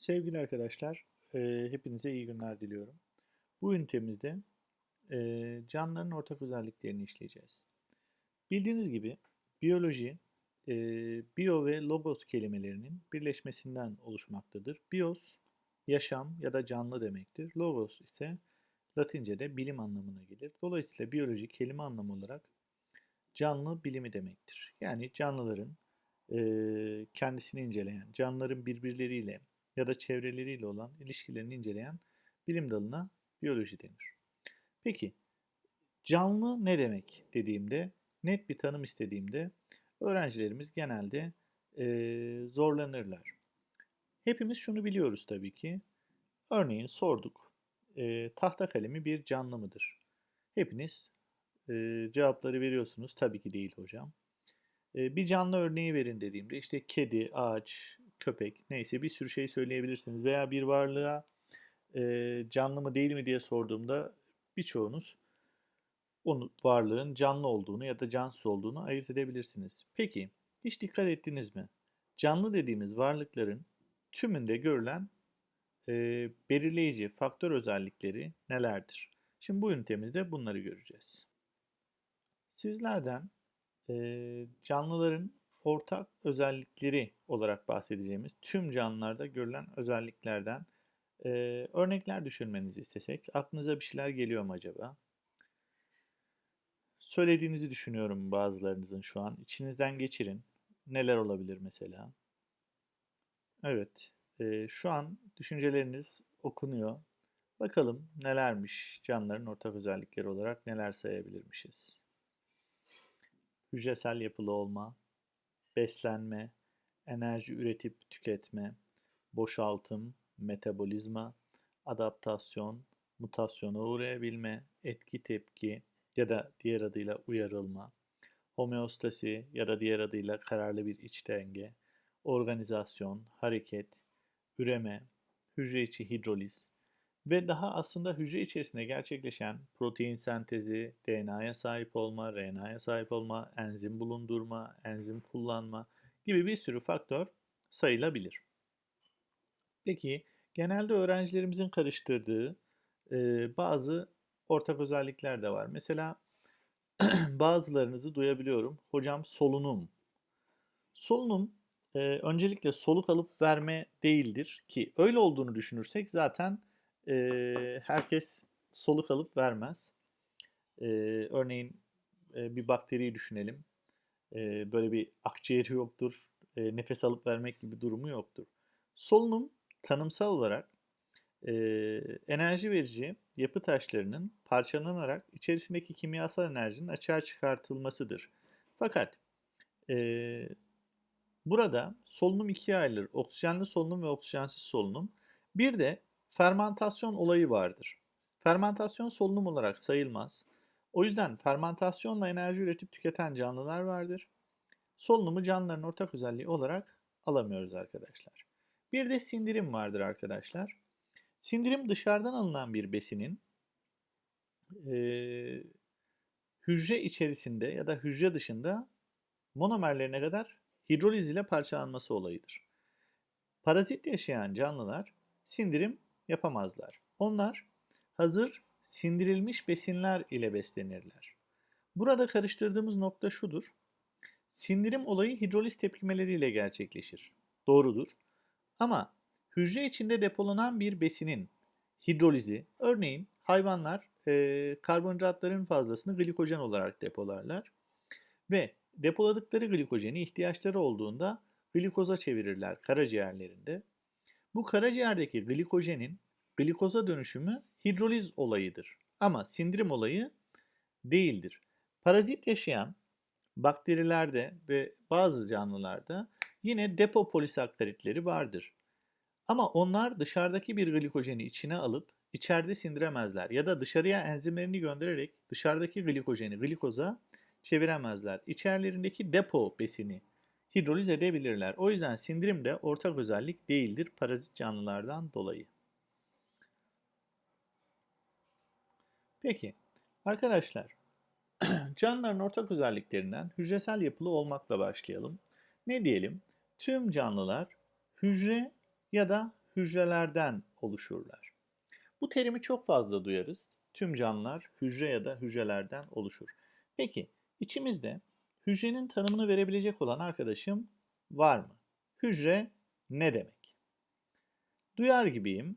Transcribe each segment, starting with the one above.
Sevgili arkadaşlar, e, hepinize iyi günler diliyorum. Bu ünitemizde e, canlıların ortak özelliklerini işleyeceğiz. Bildiğiniz gibi biyoloji, e, bio ve logos kelimelerinin birleşmesinden oluşmaktadır. Bios, yaşam ya da canlı demektir. Logos ise Latince'de bilim anlamına gelir. Dolayısıyla biyoloji kelime anlamı olarak canlı bilimi demektir. Yani canlıların e, kendisini inceleyen, canlıların birbirleriyle ya da çevreleriyle olan ilişkilerini inceleyen bilim dalına biyoloji denir. Peki canlı ne demek dediğimde, net bir tanım istediğimde öğrencilerimiz genelde e, zorlanırlar. Hepimiz şunu biliyoruz tabii ki. Örneğin sorduk, e, tahta kalemi bir canlı mıdır? Hepiniz e, cevapları veriyorsunuz. Tabii ki değil hocam. E, bir canlı örneği verin dediğimde işte kedi, ağaç, köpek neyse bir sürü şey söyleyebilirsiniz. Veya bir varlığa e, canlı mı değil mi diye sorduğumda birçoğunuz onun varlığın canlı olduğunu ya da cansız olduğunu ayırt edebilirsiniz. Peki hiç dikkat ettiniz mi? Canlı dediğimiz varlıkların tümünde görülen e, belirleyici faktör özellikleri nelerdir? Şimdi bu ünitemizde bunları göreceğiz. Sizlerden e, canlıların ortak özellikleri olarak bahsedeceğimiz tüm canlılarda görülen özelliklerden e, örnekler düşünmenizi istesek aklınıza bir şeyler geliyor mu acaba? Söylediğinizi düşünüyorum bazılarınızın şu an. İçinizden geçirin. Neler olabilir mesela? Evet, e, şu an düşünceleriniz okunuyor. Bakalım nelermiş canlıların ortak özellikleri olarak neler sayabilirmişiz? Hücresel yapılı olma, beslenme, enerji üretip tüketme, boşaltım, metabolizma, adaptasyon, mutasyona uğrayabilme, etki tepki ya da diğer adıyla uyarılma, homeostasi ya da diğer adıyla kararlı bir iç denge, organizasyon, hareket, üreme, hücre içi hidroliz ve daha aslında hücre içerisinde gerçekleşen protein sentezi, DNA'ya sahip olma, RNA'ya sahip olma, enzim bulundurma, enzim kullanma gibi bir sürü faktör sayılabilir. Peki genelde öğrencilerimizin karıştırdığı e, bazı ortak özellikler de var. Mesela bazılarınızı duyabiliyorum. Hocam solunum. Solunum e, öncelikle soluk alıp verme değildir ki öyle olduğunu düşünürsek zaten e, herkes soluk alıp vermez. E, örneğin e, bir bakteriyi düşünelim. E, böyle bir akciğeri yoktur. E, nefes alıp vermek gibi durumu yoktur. Solunum tanımsal olarak e, enerji verici yapı taşlarının parçalanarak içerisindeki kimyasal enerjinin açığa çıkartılmasıdır. Fakat e, burada solunum ikiye ayrılır. Oksijenli solunum ve oksijensiz solunum. Bir de fermentasyon olayı vardır. Fermentasyon solunum olarak sayılmaz. O yüzden fermentasyonla enerji üretip tüketen canlılar vardır. Solunumu canlıların ortak özelliği olarak alamıyoruz arkadaşlar. Bir de sindirim vardır arkadaşlar. Sindirim dışarıdan alınan bir besinin e, hücre içerisinde ya da hücre dışında monomerlerine kadar hidroliz ile parçalanması olayıdır. Parazit yaşayan canlılar sindirim yapamazlar. Onlar hazır sindirilmiş besinler ile beslenirler. Burada karıştırdığımız nokta şudur. Sindirim olayı hidroliz tepkimeleriyle gerçekleşir. Doğrudur. Ama hücre içinde depolanan bir besinin hidrolizi, örneğin hayvanlar e, karbonhidratların fazlasını glikojen olarak depolarlar ve depoladıkları glikojeni ihtiyaçları olduğunda glikoza çevirirler karaciğerlerinde. Bu karaciğerdeki glikojenin glikoza dönüşümü hidroliz olayıdır. Ama sindirim olayı değildir. Parazit yaşayan bakterilerde ve bazı canlılarda yine depo polisakkaritleri vardır. Ama onlar dışarıdaki bir glikojeni içine alıp içeride sindiremezler ya da dışarıya enzimlerini göndererek dışarıdaki glikojeni glikoza çeviremezler. İçerilerindeki depo besini hidroliz edebilirler. O yüzden sindirim de ortak özellik değildir parazit canlılardan dolayı. Peki arkadaşlar canlıların ortak özelliklerinden hücresel yapılı olmakla başlayalım. Ne diyelim? Tüm canlılar hücre ya da hücrelerden oluşurlar. Bu terimi çok fazla duyarız. Tüm canlılar hücre ya da hücrelerden oluşur. Peki içimizde hücrenin tanımını verebilecek olan arkadaşım var mı? Hücre ne demek? Duyar gibiyim.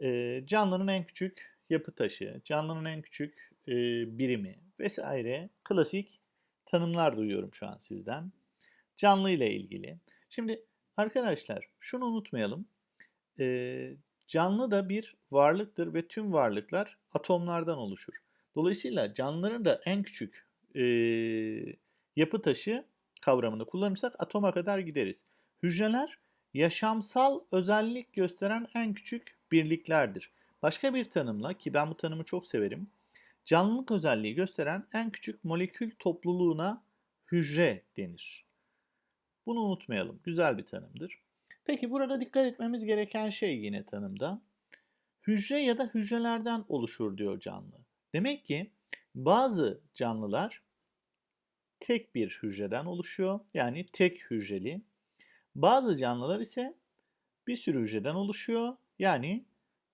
Ee, canlının en küçük yapı taşı, canlının en küçük e, birimi vesaire klasik tanımlar duyuyorum şu an sizden. Canlı ile ilgili. Şimdi arkadaşlar şunu unutmayalım. Ee, canlı da bir varlıktır ve tüm varlıklar atomlardan oluşur. Dolayısıyla canlıların da en küçük e, yapı taşı kavramını kullanırsak atoma kadar gideriz. Hücreler yaşamsal özellik gösteren en küçük birliklerdir. Başka bir tanımla ki ben bu tanımı çok severim. Canlılık özelliği gösteren en küçük molekül topluluğuna hücre denir. Bunu unutmayalım. Güzel bir tanımdır. Peki burada dikkat etmemiz gereken şey yine tanımda. Hücre ya da hücrelerden oluşur diyor canlı. Demek ki bazı canlılar tek bir hücreden oluşuyor. Yani tek hücreli. Bazı canlılar ise bir sürü hücreden oluşuyor. Yani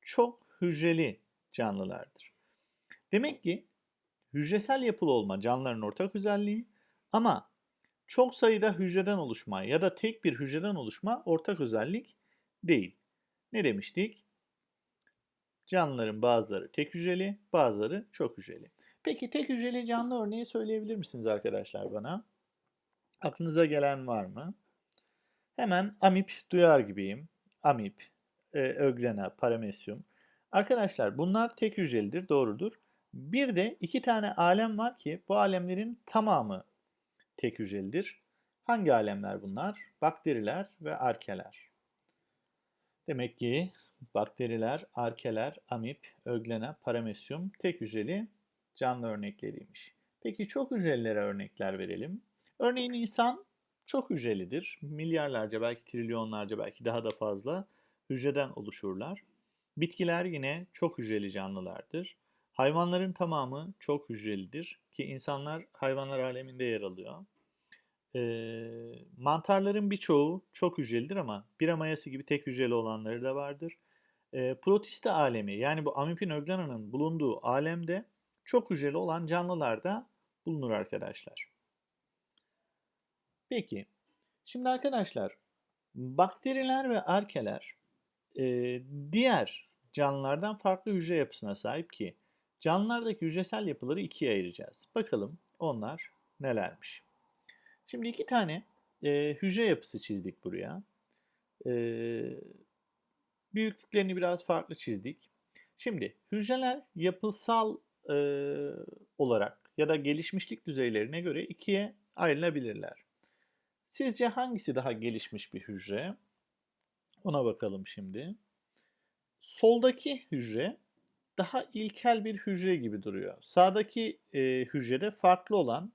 çok hücreli canlılardır. Demek ki hücresel yapılı olma canlıların ortak özelliği ama çok sayıda hücreden oluşma ya da tek bir hücreden oluşma ortak özellik değil. Ne demiştik? Canlıların bazıları tek hücreli, bazıları çok hücreli. Peki tek hücreli canlı örneği söyleyebilir misiniz arkadaşlar bana? Aklınıza gelen var mı? Hemen amip duyar gibiyim. Amip, e, ögrena, paramesyum. Arkadaşlar bunlar tek hücrelidir, doğrudur. Bir de iki tane alem var ki bu alemlerin tamamı tek hücrelidir. Hangi alemler bunlar? Bakteriler ve arkeler. Demek ki bakteriler, arkeler, amip, öglena, paramesyum tek hücreli canlı örnekleriymiş. Peki çok hücrelilere örnekler verelim. Örneğin insan çok hücrelidir. Milyarlarca, belki trilyonlarca, belki daha da fazla hücreden oluşurlar. Bitkiler yine çok hücreli canlılardır. Hayvanların tamamı çok hücrelidir ki insanlar hayvanlar aleminde yer alıyor. Ee, mantarların birçoğu çok hücrelidir ama bira mayası gibi tek hücreli olanları da vardır. Ee, protista alemi yani bu amipin öglenanın bulunduğu alemde çok hücreli olan canlılar da bulunur arkadaşlar. Peki, şimdi arkadaşlar bakteriler ve arkeler e, diğer canlılardan farklı hücre yapısına sahip ki canlılardaki hücresel yapıları ikiye ayıracağız. Bakalım onlar nelermiş. Şimdi iki tane e, hücre yapısı çizdik buraya. E, büyüklüklerini biraz farklı çizdik. Şimdi hücreler yapısal e, olarak ya da gelişmişlik düzeylerine göre ikiye ayrılabilirler. Sizce hangisi daha gelişmiş bir hücre? Ona bakalım şimdi. Soldaki hücre daha ilkel bir hücre gibi duruyor. Sağdaki e, hücrede farklı olan,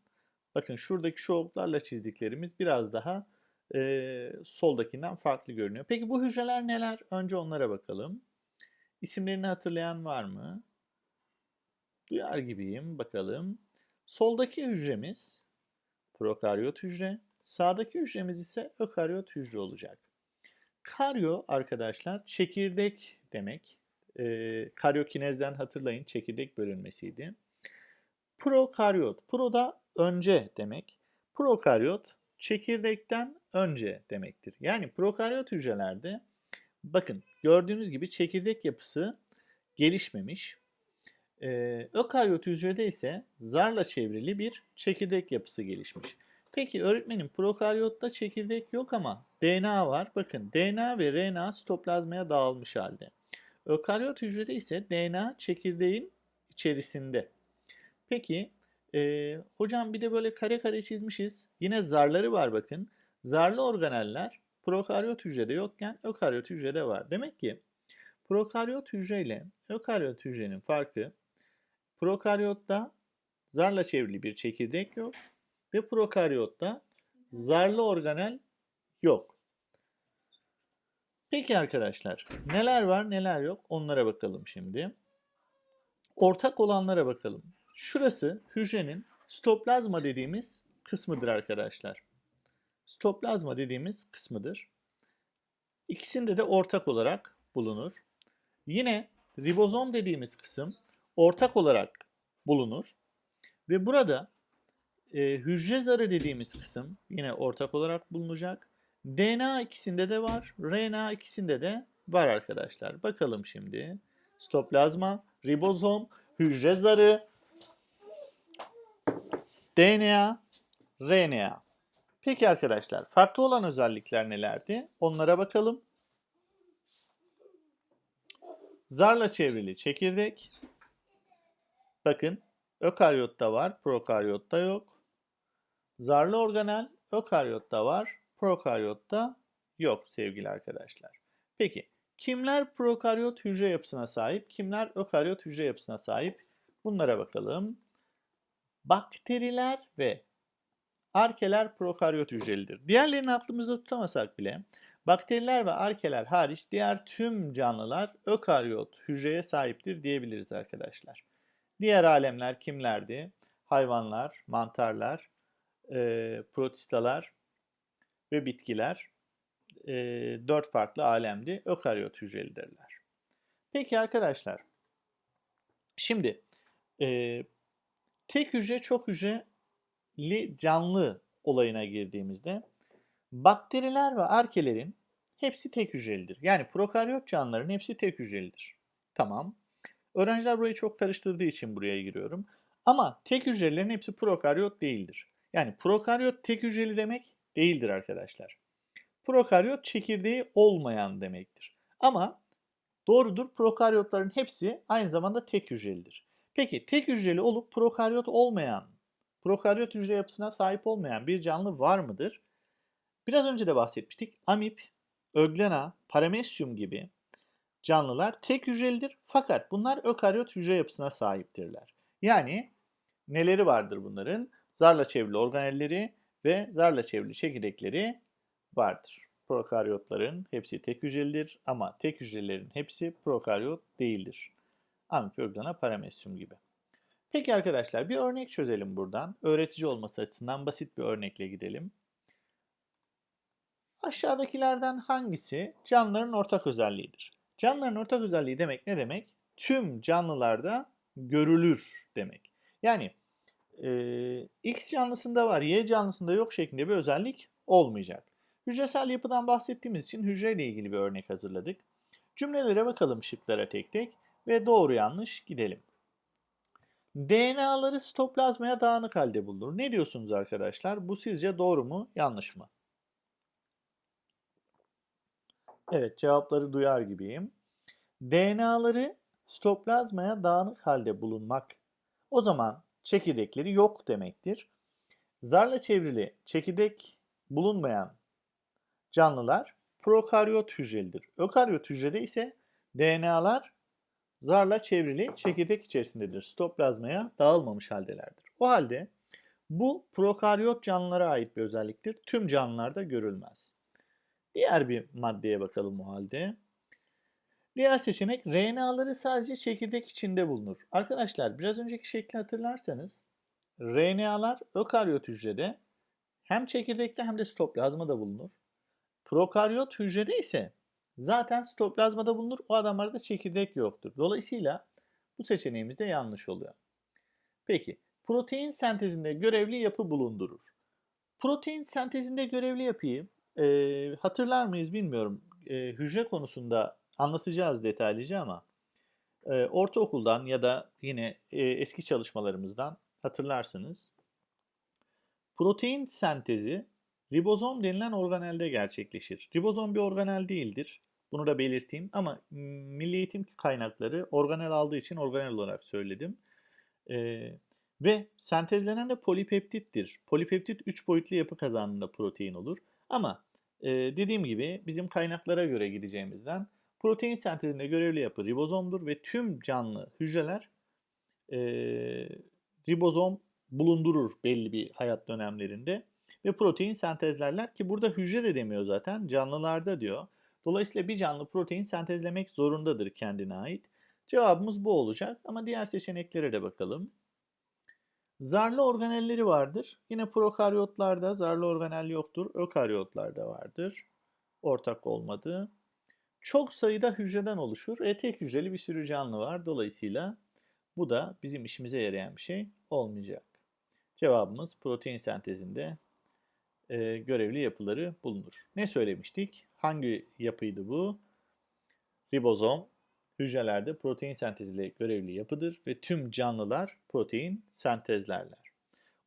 bakın şuradaki şu oklarla çizdiklerimiz biraz daha e, soldakinden farklı görünüyor. Peki bu hücreler neler? Önce onlara bakalım. İsimlerini hatırlayan var mı? Duyar gibiyim. Bakalım. Soldaki hücremiz prokaryot hücre. Sağdaki hücremiz ise ökaryot hücre olacak. Karyo arkadaşlar çekirdek demek. E, karyokinezden hatırlayın çekirdek bölünmesiydi. Prokaryot. Pro da önce demek. Prokaryot çekirdekten önce demektir. Yani prokaryot hücrelerde bakın gördüğünüz gibi çekirdek yapısı gelişmemiş. Ee, ökaryot hücrede ise zarla çevrili bir çekirdek yapısı gelişmiş. Peki öğretmenim prokaryotta çekirdek yok ama DNA var. Bakın DNA ve RNA sitoplazmaya dağılmış halde. Ökaryot hücrede ise DNA çekirdeğin içerisinde. Peki e, hocam bir de böyle kare kare çizmişiz. Yine zarları var bakın. Zarlı organeller prokaryot hücrede yokken ökaryot hücrede var. Demek ki prokaryot hücre ile ökaryot hücrenin farkı prokaryotta zarla çevrili bir çekirdek yok ve prokaryotta zarlı organel yok. Peki arkadaşlar neler var neler yok onlara bakalım şimdi. Ortak olanlara bakalım. Şurası hücrenin stoplazma dediğimiz kısmıdır arkadaşlar. Stoplazma dediğimiz kısmıdır. İkisinde de ortak olarak bulunur. Yine ribozom dediğimiz kısım ortak olarak bulunur. Ve burada e, hücre zarı dediğimiz kısım yine ortak olarak bulunacak. DNA ikisinde de var, RNA ikisinde de var arkadaşlar. Bakalım şimdi. Stoplazma, ribozom, hücre zarı, DNA, RNA. Peki arkadaşlar, farklı olan özellikler nelerdi? Onlara bakalım. Zarla çevrili çekirdek. Bakın, ökaryotta var, prokaryotta yok. Zarlı organel, ökaryotta var, prokaryotta yok sevgili arkadaşlar. Peki, kimler prokaryot hücre yapısına sahip, kimler ökaryot hücre yapısına sahip? Bunlara bakalım. Bakteriler ve arkeler prokaryot hücrelidir. Diğerlerini aklımızda tutamasak bile bakteriler ve arkeler hariç diğer tüm canlılar ökaryot hücreye sahiptir diyebiliriz arkadaşlar. Diğer alemler kimlerdi? Hayvanlar, mantarlar, e, protistalar ve bitkiler e, dört farklı alemdi. Ökaryot hücrelidirler. Peki arkadaşlar, şimdi e, tek hücre çok hücreli canlı olayına girdiğimizde bakteriler ve arkelerin hepsi tek hücrelidir. Yani prokaryot canlıların hepsi tek hücrelidir. Tamam. Öğrenciler burayı çok karıştırdığı için buraya giriyorum. Ama tek hücrelerin hepsi prokaryot değildir. Yani prokaryot tek hücreli demek değildir arkadaşlar. Prokaryot çekirdeği olmayan demektir. Ama doğrudur prokaryotların hepsi aynı zamanda tek hücrelidir. Peki tek hücreli olup prokaryot olmayan, prokaryot hücre yapısına sahip olmayan bir canlı var mıdır? Biraz önce de bahsetmiştik. Amip, öglena, paramesyum gibi canlılar tek hücrelidir fakat bunlar ökaryot hücre yapısına sahiptirler. Yani neleri vardır bunların? Zarla çevrili organelleri ve zarla çevrili çekirdekleri vardır. Prokaryotların hepsi tek hücrelidir ama tek hücrelerin hepsi prokaryot değildir. Amip, öglena, paramesyum gibi. Peki arkadaşlar bir örnek çözelim buradan. Öğretici olması açısından basit bir örnekle gidelim. Aşağıdakilerden hangisi canlıların ortak özelliğidir? Canlıların ortak özelliği demek ne demek? Tüm canlılarda görülür demek. Yani e, X canlısında var, Y canlısında yok şeklinde bir özellik olmayacak. Hücresel yapıdan bahsettiğimiz için hücreyle ilgili bir örnek hazırladık. Cümlelere bakalım şıklara tek tek ve doğru yanlış gidelim. DNA'ları sitoplazmaya dağınık halde bulunur. Ne diyorsunuz arkadaşlar? Bu sizce doğru mu, yanlış mı? Evet, cevapları duyar gibiyim. DNA'ları sitoplazmaya dağınık halde bulunmak. O zaman çekirdekleri yok demektir. Zarla çevrili çekirdek bulunmayan canlılar prokaryot hücrelidir. Ökaryot hücrede ise DNA'lar zarla çevrili çekirdek içerisindedir. Sitoplazmaya dağılmamış haldelerdir. O halde bu prokaryot canlılara ait bir özelliktir. Tüm canlılarda görülmez. Diğer bir maddeye bakalım o halde. Diğer seçenek RNA'ları sadece çekirdek içinde bulunur. Arkadaşlar biraz önceki şekli hatırlarsanız RNA'lar ökaryot hücrede hem çekirdekte hem de sitoplazmada bulunur. Prokaryot hücrede ise zaten sitoplazmada bulunur. O adamlarda çekirdek yoktur. Dolayısıyla bu seçeneğimiz de yanlış oluyor. Peki protein sentezinde görevli yapı bulundurur. Protein sentezinde görevli yapıyı e, hatırlar mıyız bilmiyorum. E, hücre konusunda anlatacağız detaylıca ama e, ortaokuldan ya da yine e, eski çalışmalarımızdan hatırlarsınız. Protein sentezi ribozom denilen organelde gerçekleşir. Ribozom bir organel değildir. Bunu da belirteyim ama milli eğitim kaynakları organel aldığı için organel olarak söyledim. Ee, ve sentezlenen de polipeptittir. Polipeptit 3 boyutlu yapı kazandığında protein olur. Ama e, dediğim gibi bizim kaynaklara göre gideceğimizden protein sentezinde görevli yapı ribozomdur ve tüm canlı hücreler e, ribozom bulundurur belli bir hayat dönemlerinde ve protein sentezlerler ki burada hücre de demiyor zaten canlılarda diyor. Dolayısıyla bir canlı protein sentezlemek zorundadır kendine ait. Cevabımız bu olacak ama diğer seçeneklere de bakalım. Zarlı organelleri vardır. Yine prokaryotlarda zarlı organel yoktur. Ökaryotlarda vardır. ortak olmadığı. Çok sayıda hücreden oluşur. E tek hücreli bir sürü canlı var. Dolayısıyla bu da bizim işimize yarayan bir şey olmayacak. Cevabımız protein sentezinde e, görevli yapıları bulunur. Ne söylemiştik? Hangi yapıydı bu? Ribozom hücrelerde protein senteziyle görevli yapıdır ve tüm canlılar protein sentezlerler.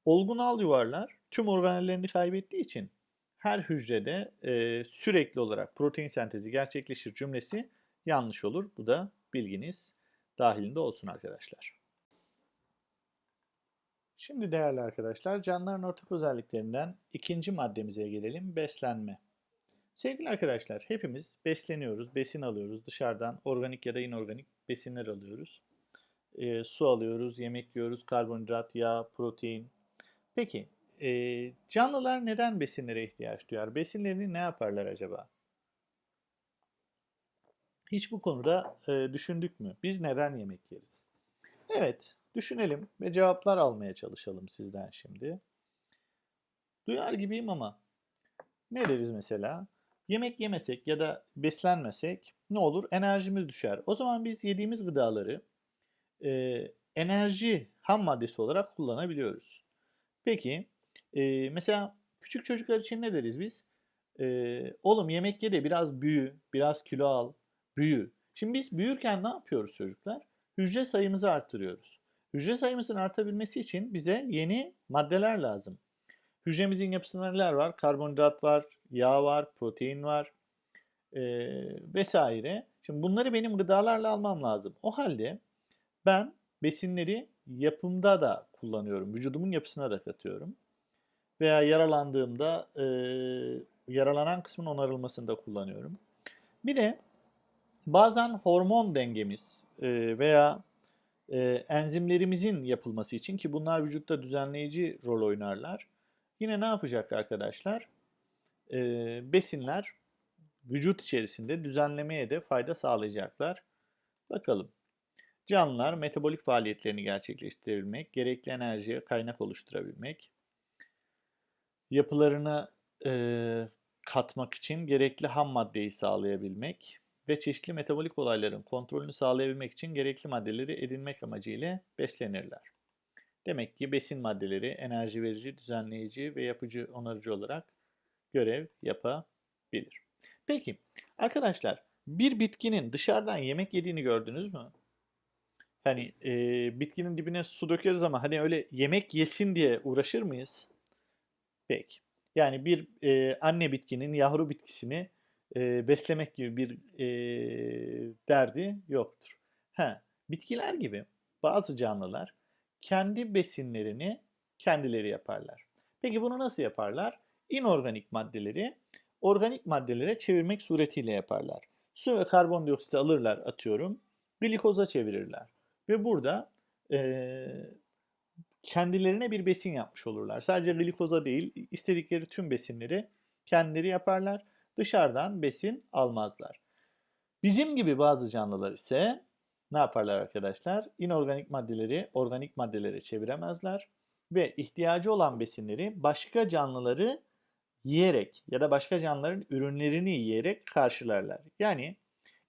Olgun al yuvarlar tüm organellerini kaybettiği için her hücrede e, sürekli olarak protein sentezi gerçekleşir cümlesi yanlış olur. Bu da bilginiz dahilinde olsun arkadaşlar. Şimdi değerli arkadaşlar canlıların ortak özelliklerinden ikinci maddemize gelelim beslenme. Sevgili arkadaşlar hepimiz besleniyoruz, besin alıyoruz dışarıdan organik ya da inorganik besinler alıyoruz. E, su alıyoruz, yemek yiyoruz, karbonhidrat, yağ, protein. Peki e, canlılar neden besinlere ihtiyaç duyar? Besinlerini ne yaparlar acaba? Hiç bu konuda e, düşündük mü? Biz neden yemek yeriz? Evet, düşünelim ve cevaplar almaya çalışalım sizden şimdi. Duyar gibiyim ama ne deriz mesela? Yemek yemesek ya da beslenmesek ne olur? Enerjimiz düşer. O zaman biz yediğimiz gıdaları e, enerji ham maddesi olarak kullanabiliyoruz. Peki e, mesela küçük çocuklar için ne deriz biz? E, oğlum yemek ye de biraz büyü, biraz kilo al, büyü. Şimdi biz büyürken ne yapıyoruz çocuklar? Hücre sayımızı arttırıyoruz. Hücre sayımızın artabilmesi için bize yeni maddeler lazım. Hücremizin yapısında neler var? Karbonhidrat var, yağ var, protein var e, vesaire. Şimdi bunları benim gıdalarla almam lazım. O halde ben besinleri yapımda da kullanıyorum. Vücudumun yapısına da katıyorum. Veya yaralandığımda e, yaralanan kısmın onarılmasında kullanıyorum. Bir de bazen hormon dengemiz e, veya e, enzimlerimizin yapılması için ki bunlar vücutta düzenleyici rol oynarlar. Yine ne yapacak arkadaşlar? E, besinler vücut içerisinde düzenlemeye de fayda sağlayacaklar. Bakalım. Canlılar metabolik faaliyetlerini gerçekleştirebilmek, gerekli enerjiye kaynak oluşturabilmek, yapılarını e, katmak için gerekli ham maddeyi sağlayabilmek ve çeşitli metabolik olayların kontrolünü sağlayabilmek için gerekli maddeleri edinmek amacıyla beslenirler. Demek ki besin maddeleri enerji verici, düzenleyici ve yapıcı, onarıcı olarak görev yapabilir. Peki arkadaşlar bir bitkinin dışarıdan yemek yediğini gördünüz mü? Hani e, bitkinin dibine su dökeriz ama hani öyle yemek yesin diye uğraşır mıyız? Peki. Yani bir e, anne bitkinin yavru bitkisini e, beslemek gibi bir e, derdi yoktur. Ha, bitkiler gibi bazı canlılar kendi besinlerini kendileri yaparlar. Peki bunu nasıl yaparlar? İnorganik maddeleri organik maddelere çevirmek suretiyle yaparlar. Su ve karbondioksit alırlar atıyorum, glikoza çevirirler. Ve burada e, kendilerine bir besin yapmış olurlar. Sadece glikoza değil, istedikleri tüm besinleri kendileri yaparlar. Dışarıdan besin almazlar. Bizim gibi bazı canlılar ise ne yaparlar arkadaşlar? İnorganik maddeleri organik maddelere çeviremezler ve ihtiyacı olan besinleri başka canlıları yiyerek ya da başka canlıların ürünlerini yiyerek karşılarlar. Yani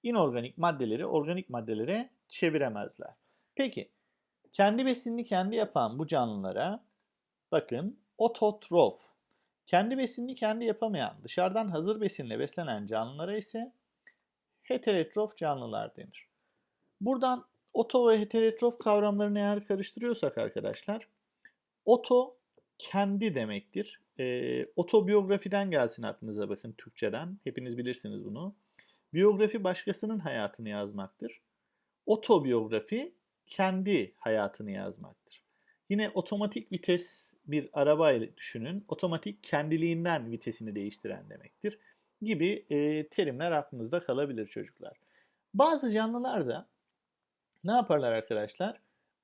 inorganik maddeleri organik maddelere çeviremezler. Peki kendi besinini kendi yapan bu canlılara bakın ototrof. Kendi besinini kendi yapamayan, dışarıdan hazır besinle beslenen canlılara ise heterotrof canlılar denir. Buradan oto ve heterotrof kavramlarını eğer karıştırıyorsak arkadaşlar, oto kendi demektir. E, otobiyografiden gelsin aklınıza bakın Türkçeden. Hepiniz bilirsiniz bunu. Biyografi başkasının hayatını yazmaktır. Otobiyografi kendi hayatını yazmaktır. Yine otomatik vites bir araba ile düşünün. Otomatik kendiliğinden vitesini değiştiren demektir. Gibi e, terimler aklınızda kalabilir çocuklar. Bazı canlılar da ne yaparlar arkadaşlar?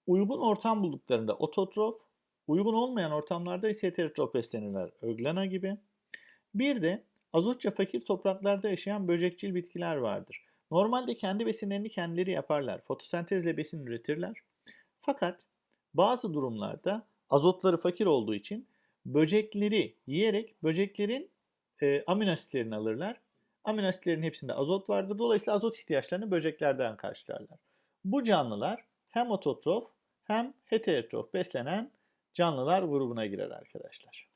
Uygun ortam bulduklarında ototrof, uygun olmayan ortamlarda ise heterotrof beslenirler. Öglana gibi. Bir de azotça fakir topraklarda yaşayan böcekçil bitkiler vardır. Normalde kendi besinlerini kendileri yaparlar. Fotosentezle besin üretirler. Fakat bazı durumlarda azotları fakir olduğu için böcekleri yiyerek böceklerin e, amino alırlar. Amino asitlerin hepsinde azot vardır. Dolayısıyla azot ihtiyaçlarını böceklerden karşılarlar. Bu canlılar hem ototrof hem heterotrof beslenen canlılar grubuna girer arkadaşlar.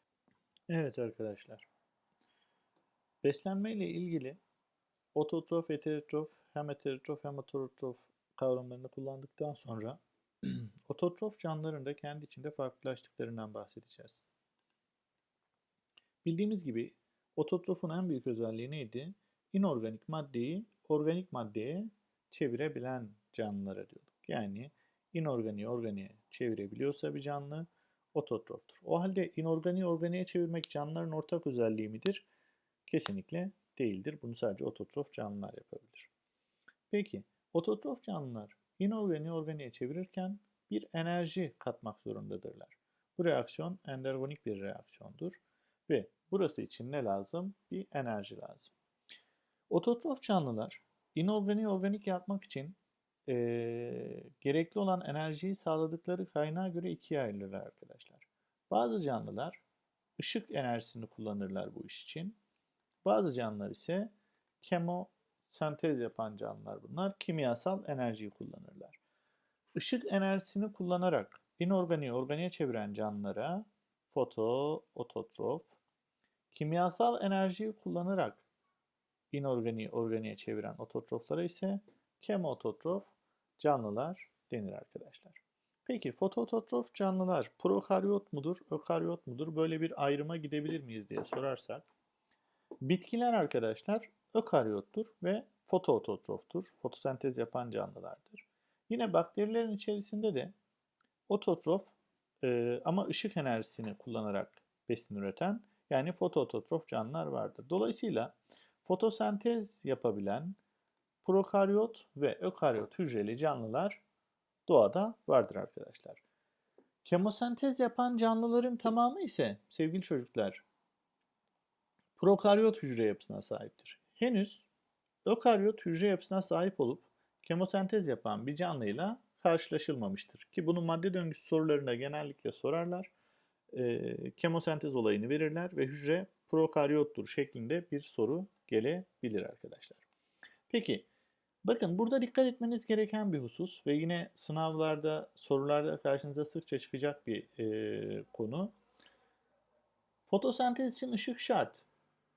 Evet arkadaşlar. Beslenme ile ilgili ototrof, heterotrof, hem heterotrof hem ototrof kavramlarını kullandıktan sonra ototrof canlıların da kendi içinde farklılaştıklarından bahsedeceğiz. Bildiğimiz gibi ototrofun en büyük özelliği neydi? İnorganik maddeyi organik maddeye çevirebilen canlılara diyorduk. Yani inorganiği organiğe çevirebiliyorsa bir canlı ototroftur. O halde inorganiği organiğe çevirmek canlıların ortak özelliği midir? Kesinlikle değildir. Bunu sadece ototrof canlılar yapabilir. Peki ototrof canlılar inorganiği organiğe çevirirken bir enerji katmak zorundadırlar. Bu reaksiyon endergonik bir reaksiyondur ve burası için ne lazım? Bir enerji lazım. Ototrof canlılar inorganiği organik yapmak için e, gerekli olan enerjiyi sağladıkları kaynağa göre ikiye ayrılırlar arkadaşlar. Bazı canlılar ışık enerjisini kullanırlar bu iş için. Bazı canlılar ise kemosentez yapan canlılar bunlar. Kimyasal enerjiyi kullanırlar. Işık enerjisini kullanarak inorganiği organiğe çeviren canlılara foto, ototrof, kimyasal enerjiyi kullanarak inorganiği organiğe çeviren ototroflara ise kemoototrof canlılar denir arkadaşlar. Peki fotoototrof canlılar prokaryot mudur, ökaryot mudur? Böyle bir ayrıma gidebilir miyiz diye sorarsak. Bitkiler arkadaşlar ökaryottur ve fotoototroftur. Fotosentez yapan canlılardır. Yine bakterilerin içerisinde de ototrof e, ama ışık enerjisini kullanarak besin üreten yani fotoototrof canlılar vardır. Dolayısıyla fotosentez yapabilen prokaryot ve ökaryot hücreli canlılar doğada vardır arkadaşlar. Kemosentez yapan canlıların tamamı ise sevgili çocuklar prokaryot hücre yapısına sahiptir. Henüz ökaryot hücre yapısına sahip olup kemosentez yapan bir canlıyla karşılaşılmamıştır. Ki bunu madde döngüsü sorularında genellikle sorarlar. E, kemosentez olayını verirler ve hücre prokaryottur şeklinde bir soru gelebilir arkadaşlar. Peki bakın burada dikkat etmeniz gereken bir husus ve yine sınavlarda sorularda karşınıza sıkça çıkacak bir e, konu. Fotosentez için ışık şart.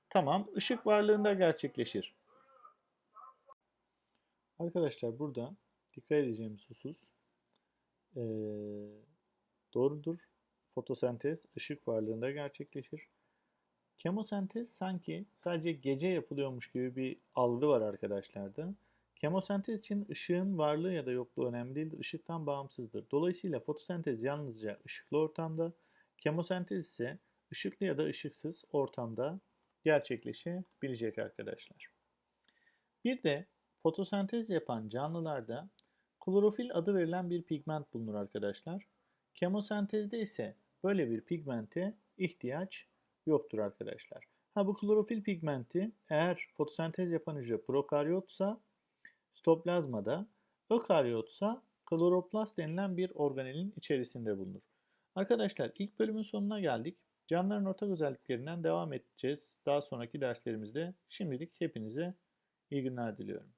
Tamam, ışık varlığında gerçekleşir. Arkadaşlar burada dikkat edeceğimiz husus e, doğrudur. Fotosentez ışık varlığında gerçekleşir. Kemosentez sanki sadece gece yapılıyormuş gibi bir algı var arkadaşlarda. Kemosentez için ışığın varlığı ya da yokluğu önemli değildir. Işıktan bağımsızdır. Dolayısıyla fotosentez yalnızca ışıklı ortamda, kemosentez ise ışıklı ya da ışıksız ortamda gerçekleşebilecek arkadaşlar. Bir de fotosentez yapan canlılarda klorofil adı verilen bir pigment bulunur arkadaşlar. Kemosentezde ise böyle bir pigmente ihtiyaç yoktur arkadaşlar. Ha bu klorofil pigmenti eğer fotosentez yapan hücre prokaryotsa stoplazmada, ökaryotsa kloroplast denilen bir organelin içerisinde bulunur. Arkadaşlar ilk bölümün sonuna geldik. Canlıların ortak özelliklerinden devam edeceğiz daha sonraki derslerimizde. Şimdilik hepinize iyi günler diliyorum.